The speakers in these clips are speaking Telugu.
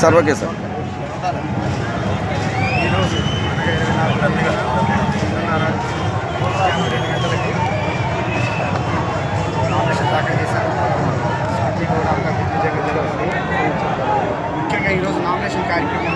Sir okay sir. ఈరోజు అనగా ఇరవై నాలుగు రద్దీగా రెండున్నర రెండు గంటలకి నామినేషన్ దాఖలు కూడా అంతా దిగ్విజయంగా జరుగుతుంది ముఖ్యంగా ఈరోజు నామినేషన్ కార్యక్రమం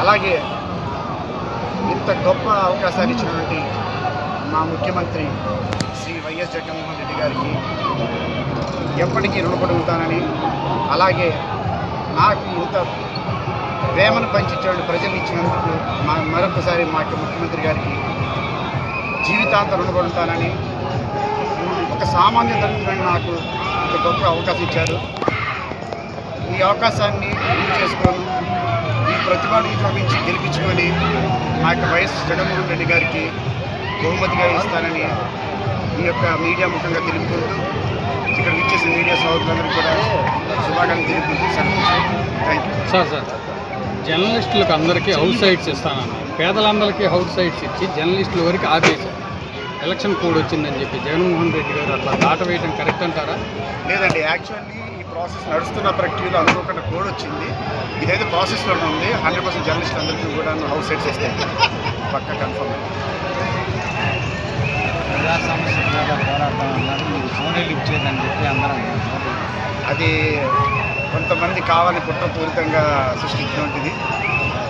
అలాగే ఇంత గొప్ప అవకాశాన్ని ఇచ్చినటువంటి మా ముఖ్యమంత్రి శ్రీ వైఎస్ జగన్మోహన్ రెడ్డి గారికి ఎప్పటికీ రుణపడి ఉంటానని అలాగే నాకు ఇంత ప్రేమను పంచించే ప్రజలు ఇచ్చినందుకు మా మరొకసారి మా ముఖ్యమంత్రి గారికి జీవితాంతం రుణపడి ఉంటానని ఒక సామాన్య దళితులను నాకు ఇంత గొప్ప అవకాశం ఇచ్చారు ఈ అవకాశాన్ని యూజ్ చేసుకొని ప్రతిభను నుంచి గెలిపించుకొని మా యొక్క వైఎస్ జగన్మోహన్ రెడ్డి గారికి బహుమతిగా ఇస్తానని ఈ యొక్క మీడియా ముఖంగా తెలుపుకుంటూ ఇక్కడ ఇచ్చేసిన మీడియా సోదరులందరికీ కూడా శుభాకాంక్షలు తెలుపుకుంటూ సెలవు థ్యాంక్ యూ సార్ సార్. జర్నలిస్టులకు అందరికీ హౌస్ సైట్స్ ఇస్తానన్నారు. పేదలందరికీ హౌస్ సైట్స్ ఇచ్చి జర్నలిస్టుల వరకు ఆపేశారు. ఎలక్షన్ కోడ్ వచ్చిందని చెప్పి జగన్మోహన్ రెడ్డి గారు అట్లా దాట వేయడం కరెక్ట్ అంటారా? లేదండి యాక్చువల్లీ ప్రాసెస్ నడుస్తున్న ప్రక్రియలో అనుకోకుండా కోడ్ వచ్చింది. ఇదైతే ప్రాసెస్లోనే ఉంది. హండ్రెడ్ పర్సెంట్ జర్నలిస్ట్ అందరికీ కూడా హౌస్ సెట్స్ ఇస్తాయి పక్క కన్ఫర్మ్ అది కొంతమంది కావాలని కుట్రపూరితంగా సృష్టించినటువంటిది.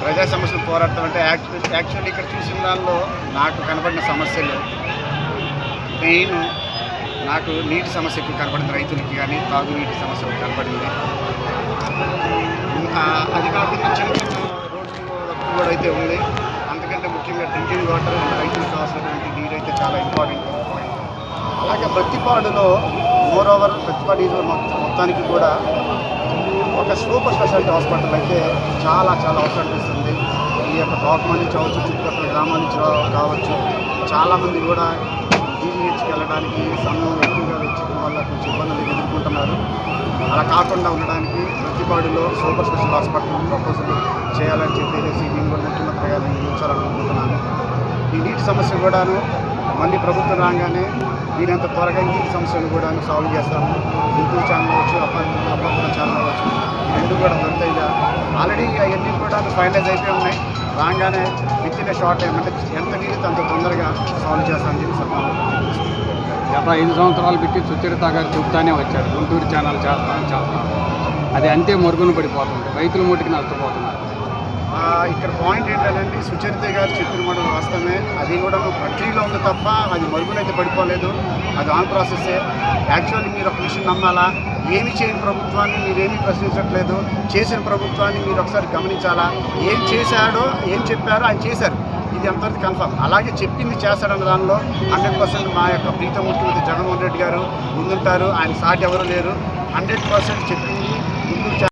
ప్రజా సమస్యలు పోరాటం అంటే యాక్చువల్ యాక్చువల్లీ ఇక్కడ చూసిన దానిలో నాకు కనబడిన సమస్యలు. మెయిన్ నాకు నీటి సమస్య ఎక్కువ కనబడింది రైతులకి కానీ తాగునీటి సమస్య కనపడింది. ఇంకా అది కాకుండా చిన్న చిన్న రోడ్లు కూడా అయితే ఉంది. అందుకంటే ముఖ్యంగా డ్రింకింగ్ వాటర్ రైతులకు కావాల్సినటువంటి నీరు అయితే చాలా ఇంపార్టెంట్ అలాగే ప్రతిపాడులో మోర్ ఓవర్ ప్రతిపాడు ఈరోజు మొత్తానికి కూడా ఒక సూపర్ స్పెషాలిటీ హాస్పిటల్ అయితే చాలా చాలా అవసరం అనిపిస్తుంది ఈ యొక్క డాక్మ నుంచి అవచ్చు చుట్టుపక్కల గ్రామాల నుంచి కావచ్చు చాలామంది కూడా జీజీహెచ్కి వెళ్ళడానికి సమయం ఎక్కువగా వచ్చిన వల్ల కొంచెం ఇబ్బందులు ఎదుర్కొంటున్నారు అలా కాకుండా ఉండడానికి ప్రతిపాడులో సూపర్ స్పెషల్ హాస్పిటల్ ప్రపోజల్ చేయాలని చెప్పేసి నేను కూడా ముఖ్యమంత్రి గారిని నియమించాలనుకుంటున్నాను ఈ నీటి సమస్య కూడాను మళ్ళీ ప్రభుత్వం రాగానే వీరంత త్వరగా ఈ నీటి సమస్యను కూడా సాల్వ్ చేస్తాము యూట్యూబ్ ఛానల్ వచ్చి అప్ప అప్పాపురం ఛానల్ వచ్చి ఎందుకు కూడా అంత దొరుకుతాయిగా ఆల్రెడీ అవన్నీ కూడా ఫైనలైజ్ అయిపోయి ఉన్నాయి. రాగానే విత్ ఇన్ షార్ట్ టైం అంటే ఎంత వీలైతే అంత తొందరగా సాల్వ్ చేస్తామని చెప్పి సభ గత ఐదు సంవత్సరాలు పెట్టి సుచరిత గారు చెప్తానే వచ్చారు. గుంటూరు ఛానల్ చేస్తాను చేస్తాను. అది అంతే మరుగున పడిపోతుంది. రైతుల మూటికి నష్టపోతున్నారు. ఇక్కడ పాయింట్ ఏంటంటే సుచరిత గారు చెప్పిన మాట వాస్తవమే. అది కూడా ప్రక్రియలో ఉంది తప్ప అది మరుగునైతే పడిపోలేదు. అది ఆన్ ప్రాసెస్సే యాక్చువల్లీ మీరు ఒక విషయం నమ్మాలా? ఏమి చేయని ప్రభుత్వాన్ని మీరేమీ ప్రశ్నించట్లేదు. చేసిన ప్రభుత్వాన్ని మీరు ఒకసారి గమనించాలా? ఏం చేశాడో ఏం చెప్పారో ఆయన చేశారు. ఇది ఎంతవరకు కన్ఫర్మ్ అలాగే చెప్పింది చేస్తాడన్న దానిలో హండ్రెడ్ పర్సెంట్ మా యొక్క ప్రీతం ముఖ్యమంత్రి జగన్మోహన్ రెడ్డి గారు ముందుంటారు. ఆయన సాటి ఎవరు లేరు. హండ్రెడ్ పర్సెంట్ చెప్పింది